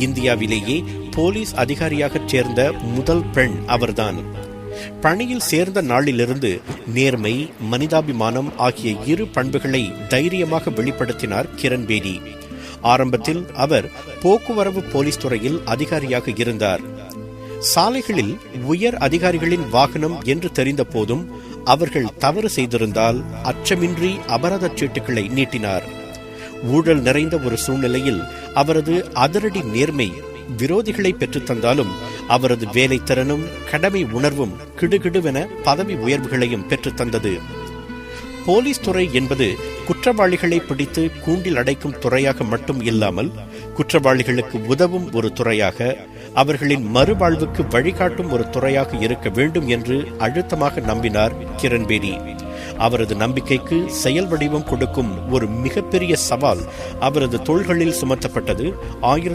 இந்தியாவிலேயே போலீஸ் அதிகாரியாகச் சேர்ந்த முதல் பெண் அவர்தான். பணியில் சேர்ந்த நாளிலிருந்து நேர்மை மனிதாபிமானம் ஆகிய இரு பண்புகளை தைரியமாக வெளிப்படுத்தினார் கிரண்பேடி. ஆரம்பத்தில் அவர் போக்குவரவு போலீஸ் துறையில் அதிகாரியாக இருந்தார். சாலைகளில் உயர் அதிகாரிகளின் வாகனம் என்று தெரிந்த போதும் அவர்கள் தவறு செய்திருந்தால் அச்சமின்றி அபராத சீட்டுகளை நீட்டினார். ஊழல் நிறைந்த ஒரு சூழ்நிலையில் அவரது அதிரடி நேர்மை விரோதிகளை பெற்றுத்தந்தாலும் அவரது வேலைத்திறனும் கடமை உணர்வும் கிடுகிடுவென பதவி உயர்வுகளையும் பெற்றுத்தந்தது போலீஸ் துறை என்பது குற்றவாளிகளை பிடித்து கூண்டில் அடைக்கும் துறையாக மட்டும் இல்லாமல் குற்றவாளிகளுக்கு உதவும் ஒரு துறையாக அவர்களின் மறுவாழ்வுக்கு வழிகாட்டும் ஒரு துறையாக இருக்க வேண்டும் என்று அழுத்தமாக நம்பினார் கிரண்பேடி. அவரது நம்பிக்கைக்கு செயல் வடிவம் கொடுக்கும் ஒரு மிகப்பெரிய சவால் அவரது தோள்களில் சுமத்தப்பட்டது. ஆயிரத்தி